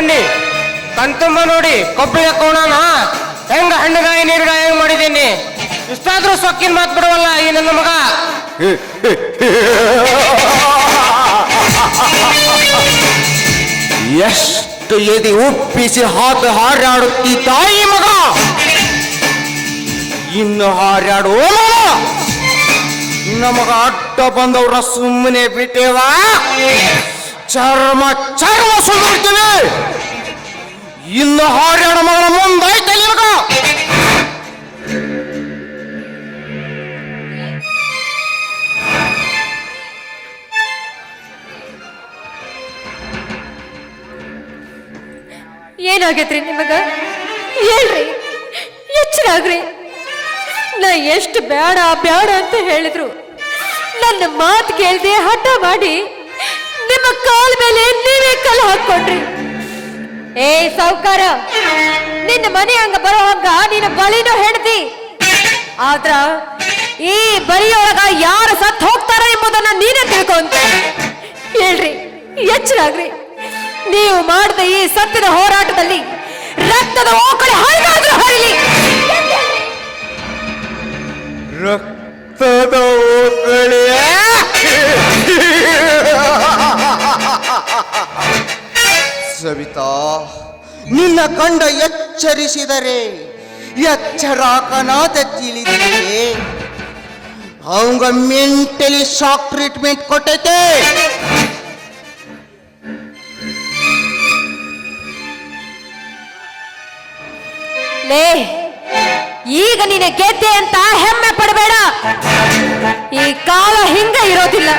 ಬನ್ನಿ. ನೋಡಿ, ಕೊಬ್ಬಿನ ಕೋಣನ ಹೆಂಗ ಹಣ್ಣುಗಾಯಿ ನೀರುಗಾಯಿ ಹೆಂಗ್ ಮಾಡಿದ್ದೀನಿ. ಇಷ್ಟಾದ್ರೂ ಸೊಕ್ಕಿನ ಮಾತು ಬಿಡವಲ್ಲ ಈ ನನ್ನ ಮಗ. ಎಷ್ಟು ಎದಿ ಉಪ್ಪಿಸಿ ಹಾತು ಹಾರಾಡುತ್ತಿದ್ದ ಈ ಮಗ. ಇನ್ನು ಹಾರಾಡು ಮಗ. ನಮಗ ಅಡ್ಡ ಬಂದವ್ರ ಸುಮ್ಮನೆ ಬಿಟ್ಟೇವ. ಚರ್ಮ ಚರ್ಮ ಇಲ್ಲ ಇನ್ನು ಹಾರಾಡ ಮಗಳ ಮುಂದಾಯ್ತಲ್ಲ ನಿನಗ ಏನಾಗೈತ್ರಿ ನಿಮಗ ಹೇಳ್ರಿ, ಎಚ್ಚರಾಗ್ರಿ. ನಾ ಎಷ್ಟು ಬೇಡ ಬೇಡ ಅಂತ ಹೇಳಿದ್ರು. ನನ್ನ ಮಾತು ಕೇಳ್ದೆ ಹಠ ಮಾಡಿ ನಿಮ್ಮ ಕಾಲ್ ಮೇಲೆ ನೀವೇ ಕಲ್ಲು ಹಾಕೊಂಡ್ರಿ ಏ, ಸಾವುಕಾರ, ನಿನ್ನ ಮನೆ ಹಂಗ ಬರೋ ಹಂಗ ನಿನ್ನ ಬಲಿನೂ ಹೆಂಡತಿ. ಆದ್ರ ಈ ಬಲಿಯೊಳಗ ಯಾರು ಸತ್ ಹೋಗ್ತಾರ ಎಂಬುದನ್ನ ನೀನೇ ತಿಳ್ಕೊಂತ ಹೇಳ್ರಿ, ಎಚ್ಚರಾಗ್ರಿ. ನೀವು ಮಾಡಿದ ಈ ಸತ್ಯದ ಹೋರಾಟದಲ್ಲಿ ರಕ್ತದ ಓಕಳಿ ಹರಿದಾದ್ರೂ ಹರಿಲಿ ರಕ್ತದ ಓಕಳಿ ಸವಿತಾ, ನಿನ್ನ ಕಂಡ ಎಚ್ಚರಿಸಿದರೆ ಎಚ್ಚರಾಕನಾದ ತಿಳಿದಿದೆ. ಅವಂಗ ಮೆಂಟಲಿ ಶಾಕ್ ಟ್ರೀಟ್ಮೆಂಟ್ ಕೊಟ್ಟೈತೆ. ಲೇ, ಈಗ ನೀನೆ ಗೆದ್ದೆ ಅಂತ ಹೆಮ್ಮೆ ಪಡಬೇಡ. ಈ ಕಾಲ ಹಿಂಗ ಇರೋದಿಲ್ಲ.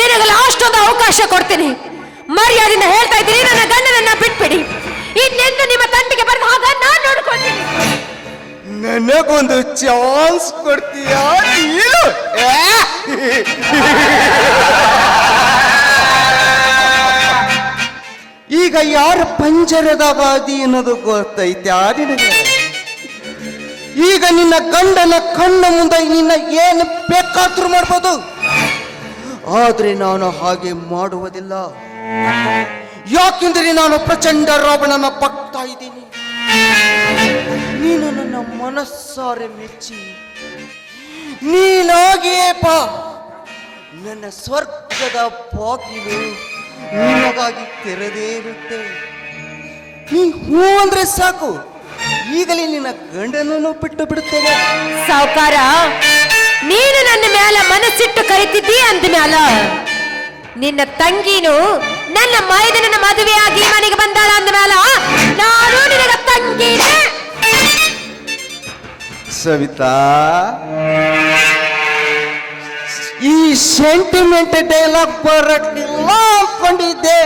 ನಿನಗೆ ಲಾಸ್ಟ್ ಒಂದು ಅವಕಾಶ ಕೊಡ್ತೀನಿ. ಮರ್ಯಾದಿಂದ ಹೇಳ್ತಾ ಇದ್ದೀನಿ, ನನ್ನ ಗಂಡನನ್ನ ಬಿಟ್ಬಿಡಿ. ಇನ್ನೆಂದು ನಿಮ್ಮ ತಂಟೆಗೆ ಬರೆದ ಹಾಗ ನಾನು ನೋಡ್ಕೊಳ್ತೀನಿ. ನನಗೊಂದು ಚಾನ್ಸ್ ಕೊಡ್ತೀಯಾ? ನೀನು ಈಗ ಯಾರು ಪಂಜರದ ವಾದಿ ಅನ್ನೋದು ಗೊತ್ತೈತೆ ನಿನಗೆ? ಈಗ ನಿನ್ನ ಗಂಡನ ಕಣ್ಣ ಮುಂದೆ ನಿನ್ನ ಏನು ಬೇಕಾದ್ರೂ ಮಾಡ್ಬೋದು. ಆದ್ರೆ ನಾನು ಹಾಗೆ ಮಾಡುವುದಿಲ್ಲ. ಯಾಕೆಂದ್ರೆ ನಾನು ಪ್ರಚಂಡ ರಾವಣನ ಭಕ್ತ ಇದ್ದೀನಿ. ನೀನು ನನ್ನ ಮನಸ್ಸಾರೆ ಮೆಚ್ಚಿ. ನೀನಾಗಿಯೇ ಪಾ ನನ್ನ ಸ್ವರ್ಗದ ಬಾಗಿಲು ನಿನಗಾಗಿ ತೆರೆದೇ ಇರುತ್ತೆ. ನೀ ಹೂ ಅಂದ್ರೆ ಸಾಕು. ಈಗಲೇ ನಿನ್ನ ಗಂಡನನ್ನು ಬಿಟ್ಟು ಬಿಡುತ್ತೇನೆ. ಸಾವುಕಾರ, ನೀನು ನನ್ನ ಮೇಲೆ ಮನಸ್ಸಿಟ್ಟು ಕರಿತಿದ್ದೀ ಅಂದ ಮ್ಯಾಲ ನಿನ್ನ ತಂಗಿನು ನನ್ನ ಮೈದನನ ಮದುವೆಯಾಗಿ ಮನೆಗೆ ಬಂದಾಳ ಅಂದ ಮ್ಯಾಲ ನಾನು ನಿನಗ ತಂಗಿ ಸವಿತಾ, ಈ ಸೆಂಟಿಮೆಂಟ್ ಡೈಲಾಗ್ ಬರಕ್ಕಿಲ್ಲ ಅನ್ಕೊಂಡಿದ್ದೆ.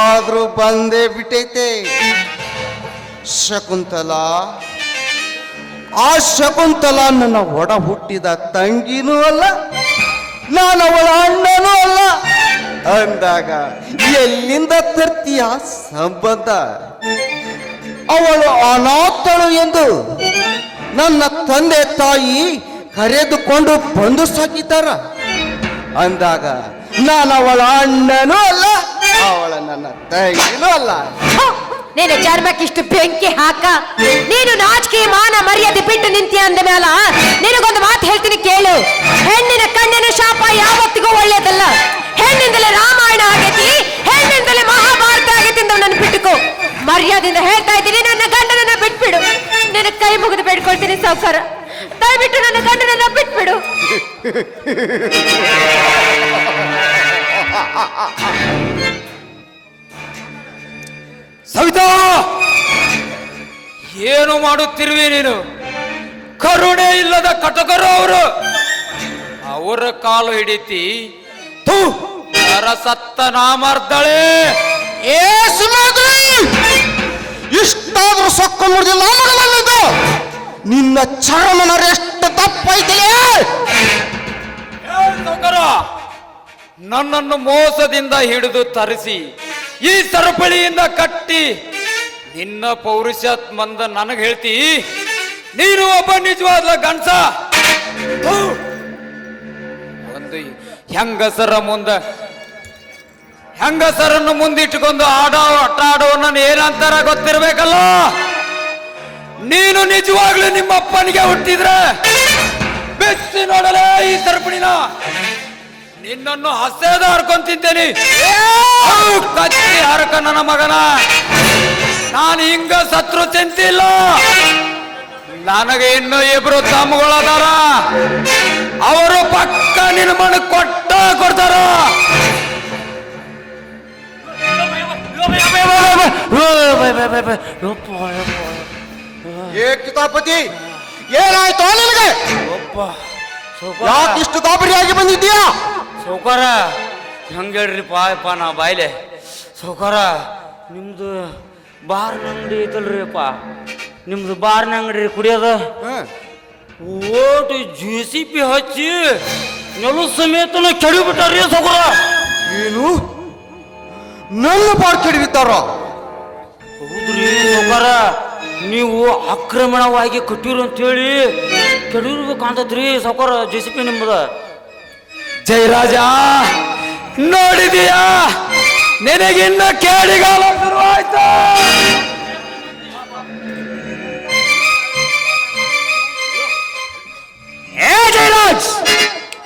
ಆದ್ರೂ ಬಂದೇ ಬಿಟ್ಟೈತೆ. ಶಕುಂತಲಾ, ಆ ಶಕುಂತಲ ನನ್ನ ಒಡ ಹುಟ್ಟಿದ ತಂಗಿನೂ ಅಲ್ಲ ನಾನು ಅವಳ ಅಣ್ಣನೂ ಅಲ್ಲ. ಅಂದಾಗ ಎಲ್ಲಿಂದ ತರ್ತೀಯ ಸಂಬಂಧ? ಅವಳು ಅನಾಥಳು ಎಂದು ನನ್ನ ತಂದೆ ತಾಯಿ ಕರೆದುಕೊಂಡು ಬಂದು ಸಾಕಿದ್ದಾರ. ಅಂದಾಗ ನಾನು ಅವಳ ಅಣ್ಣನೂ ಅಲ್ಲ, ಅವಳ ನನ್ನ ತಾಯಿನೂ ಅಲ್ಲ. ನೀನು ಚರ್ಮಕ್ಕಿಷ್ಟು ಬೆಂಕಿ ಹಾಕ. ನೀನು ನಾಚಿಕೆ ಮಾನ ಮರ್ಯಾದೆ ಬಿಟ್ಟು ನಿಂತಿ ಅಂದ ಮ್ಯಾಲ. ನಿನಗೊಂದು ಮಾತು ಹೇಳ್ತೀನಿ ಕೇಳು. ಹೆಣ್ಣಿನ ಕಣ್ಣಿನ ಶಾಪ ಯಾವತ್ತಿಗೂ ಒಳ್ಳೇದಲ್ಲ ಹೆಣ್ಣಿಂದಲೇ ರಾಮಾಯಣ ಆಗೈತಿ, ಹೆಣ್ಣಿಂದಲೇ ಮಹಾಭಾರತ ಆಗೈತಿ ಅಂತ ನನ್ನ ಬಿಟ್ಟುಕೋ. ಮರ್ಯಾದೆಯಿಂದ ಹೇಳ್ತಾ ಇದ್ದೀನಿ, ನನ್ನ ಗಂಡನನ್ನ ಬಿಟ್ಬಿಡು. ನಿನ್ನ ಕೈ ಮುಗಿದು ಬೇಡ್ಕೊಳ್ತೀನಿ, ಸಾವುಕಾರ. ದಯವಿಟ್ಟು ನನ್ನ ಗಂಡನನ್ನ ಬಿಟ್ಬಿಡು. ಸವಿತಾ! ಏನು ಮಾಡುತ್ತಿರುವೆ ನೀನು? ಕರುಣೆ ಇಲ್ಲದ ಕಟಕರು ಅವರು. ಅವರ ಕಾಲು ಹಿಡಿತಿ. ಸತ್ತ ನಾಮರ್ದಳೆ. ಏ ಇಷ್ಟಾದ್ರೂ ಸೊಕ್ಕು ಮಗನಲ್ಲಿದ್ದು ನಿನ್ನ ಚರ್ಮನ ಎಷ್ಟು ತಪ್ಪೈತಿಲೇ ಸಾವುಕಾರ, ನನ್ನನ್ನು ಮೋಸದಿಂದ ಹಿಡಿದು ತರಿಸಿ. ಈ ಸರಪಳಿಯಿಂದ ಕಟ್ಟಿ ನಿನ್ನ ಪೌರುಷತ್ ಮಂದ ನನಗೆ ಹೇಳ್ತಿ, ನೀನು ಒಬ್ಬ ನಿಜವಾದ ಗಂಡಸ. ಒಂದು ಹೆಂಗಸರ ಮುಂದ, ಹೆಂಗಸರನ್ನು ಮುಂದಿಟ್ಟುಕೊಂಡು ಆಡೋ ಆಟ ಆಡೋವನ್ನ ಏನಂತಾರ ಗೊತ್ತಿರ್ಬೇಕಲ್ಲ? ನೀನು ನಿಜವಾಗ್ಲೂ ನಿಮ್ಮ ಅಪ್ಪನಿಗೆ ಹುಟ್ಟಿದ್ರೆ ಬೆಚ್ಚಿ ನೋಡಲೇ ಈ ಸರ್ಪಣಿನ ನಿನ್ನನ್ನು ಹಸೆದ ಹರ್ಕೊಂತಿದ್ದೇನೆ ಕತ್ತಿ ಹರಕ ನನ್ನ ಮಗನ. ನಾನು ಹಿಂಗ ಸತ್ರು ತಿಂತಿಲ್ಲ ನನಗೆ ಇನ್ನು ಇಬ್ರು ತಮ್ಮಗಳದಾರ. ಅವರು ಪಕ್ಕ ನಿನ್ನ ಮನ ಕೊಟ್ಟ ಕೊಡ್ತಾರ. ಏ ಕಿತಾಪತಿ, ಏನಾಯ್ತು ನಿನಗೆ? ಯಾಕೆ ಇಷ್ಟು ಗಾಬರಿಯಾಗಿ ಬಂದಿದ್ದೀಯಾ? ಸೌಕಾರ ಹೆಂಗೆ ಹೇಳ್ರಿಪ್ಪ ಅಪ್ಪ ನಾ ಬಾಯ್ಲೆ. ಸೌಕಾರ ನಿಮ್ದು ಬಾರ್ನ ಅಂಗಡಿ ಐತಲ್ರಿ ಅಪ್ಪ. ನಿಮ್ದು ಬಾರ್ನ ಅಂಗಡಿ ಕುಡಿಯೋದು. ಓಟು ಜಿ ಸಿ ಪಿ ಹಚ್ಚಿ ನೆಲ ಸಮೇತನ ಕೆಡಿಬಿಟ್ಟಾರ್ರಿ ಸೌಕಾರ. ಏನು? ನನ್ನ ಬಾರ್ ಬಿತ್ತಾರ ಹೌದ್ರಿ ಸೌಕಾರ ನೀವು ಆಕ್ರಮಣವಾಗಿ ಕಟ್ಟಿರು ಅಂತೇಳಿ ಕೆಡಿರ್ಬೇಕಂತದ್ರಿ ಸೌಕಾರ ಜೆ ಸಿ ಪಿ ನಿಮ್ಮದ ಜಯರಾಜ ನೋಡಿದೀಯಾ? ನಿನಗಿನ್ನ ಕೇಳಿಗಾಲ ಶುರುವಾಯ್ತು. ಏ ಜಯರಾಜ್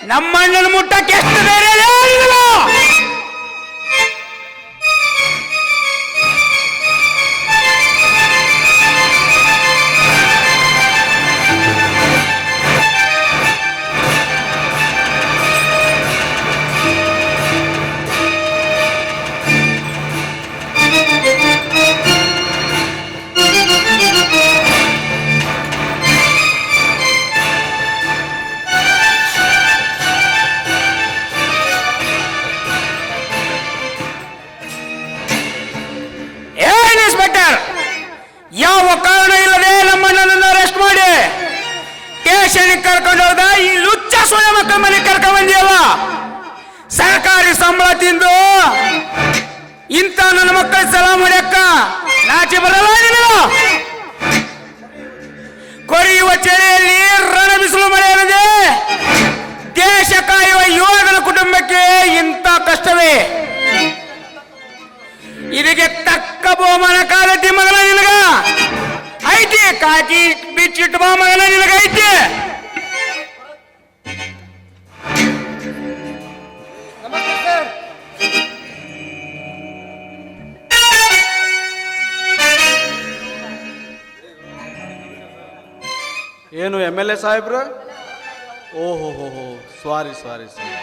ನಮ್ಮಣ್ಣನ ಮುಟ್ಟಕ್ಕೆ ಎಷ್ಟು ಧೈರ್ಯ ಸರ್ಕಾರಿ ಸಂಬಳ ತಿಂದು ಇಂಥ ನನ್ನ ಮಕ್ಕಳ ಸಲ ಮಾಡ್ಯಕ್ಕ ನಾಚಿ ಬರಲ್ಲ ನೀನು. ಕೊರೆಯುವ ಚಳಿಯಲ್ಲಿ ರಣ ಬಿಸಿಲು ಮಳೆಯಲಿದೆ ದೇಶ ಕಾಯುವ ಯುವಕನ ಕುಟುಂಬಕ್ಕೆ ಇಂಥ ಕಷ್ಟವೇ. ಇದಕ್ಕೆ ತಕ್ಕ ಬಹುಮಾನ ಕಾಲತಿ ಮಗನ ನಿನಗ. ಐತಿ, ಕಾಕಿ, ಬಿಚ್ಚಿಟ್ಟು ಬಾ ಮಗನ ನಿನಗ ಐತಿ ಏನು ಎಂ ಎಲ್ ಎ ಸಾಹೇಬ್ರ? ಓಹೋ ಹೋ ಹೋ ಸಾರಿ ಸಾರಿ ಸಾರಿ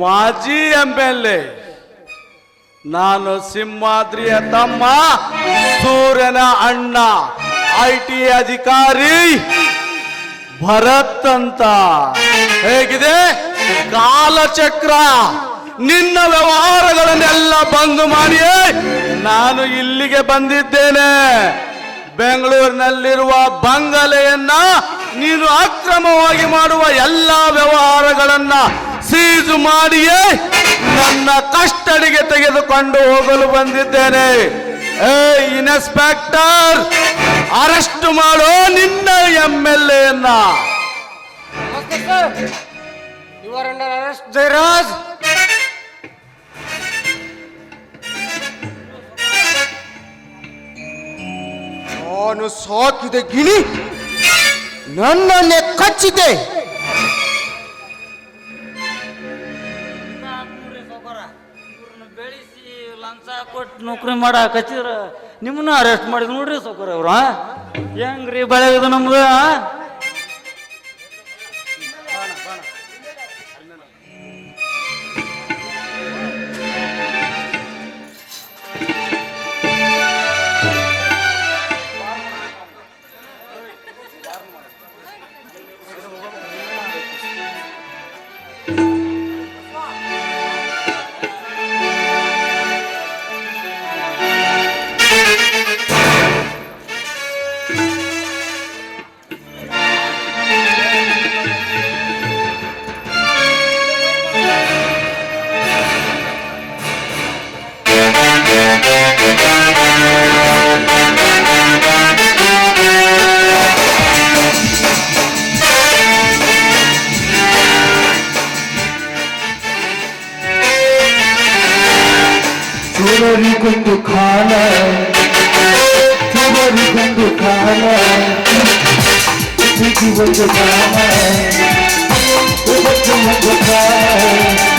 ಮಾಜಿ ಎಂ ಎಲ್ ಎ ನಾನು ಸಿಂಹಾದ್ರಿಯ ತಮ್ಮ ಸೂರ್ಯನ ಅಣ್ಣ ಐ ಟಿ ಅಧಿಕಾರಿ ಭರತ್ ಅಂತ. ಹೇಗಿದೆ? ಕಾಲಚಕ್ರ ನಿನ್ನ ವ್ಯವಹಾರಗಳನ್ನೆಲ್ಲ ಬಂದು ಮಾಡಿಯೇ ನಾನು ಇಲ್ಲಿಗೆ ಬಂದಿದ್ದೇನೆ. ಬೆಂಗಳೂರಿನಲ್ಲಿರುವ ಬಂಗಲೆಯನ್ನ ನೀನು ಅಕ್ರಮವಾಗಿ ಮಾಡುವ ಎಲ್ಲ ವ್ಯವಹಾರಗಳನ್ನ ಸೀಜು ಮಾಡಿಯೇ ನನ್ನ ಕಸ್ಟಡಿಗೆ ತೆಗೆದುಕೊಂಡು ಹೋಗಲು ಬಂದಿದ್ದೇನೆ. ಏ ಇನ್ಸ್ಪೆಕ್ಟರ್, ಅರೆಸ್ಟ್ ಮಾಡೋ ನಿನ್ನ ಎಂ ಎಲ್ ಎನ್ನ ಅರೆಸ್ಟ್, ಜಯರಾಜ್? ನಾನು ಸಾಕಿದ ಗಿಳಿ ನನ್ನನ್ನೇ ಕಚ್ಚಿದೆ. ಬೆಳೆಸಿ ಲಂಚ ಕೊಟ್ಟು ನೌಕರಿ ಮಾಡಾಕ ನಿಮ್ಮನ್ನ ಅರೆಸ್ಟ್ ಮಾಡಿದ್ ನೋಡ್ರಿ ಸೌಕರ್ ಅವ್ರ. ಹೆಂಗ್ರಿ ಬೆಳೆಯೋದು ನಮ್ದು شريك دخانا شريك دخانا شريك دخانا شريك دخانا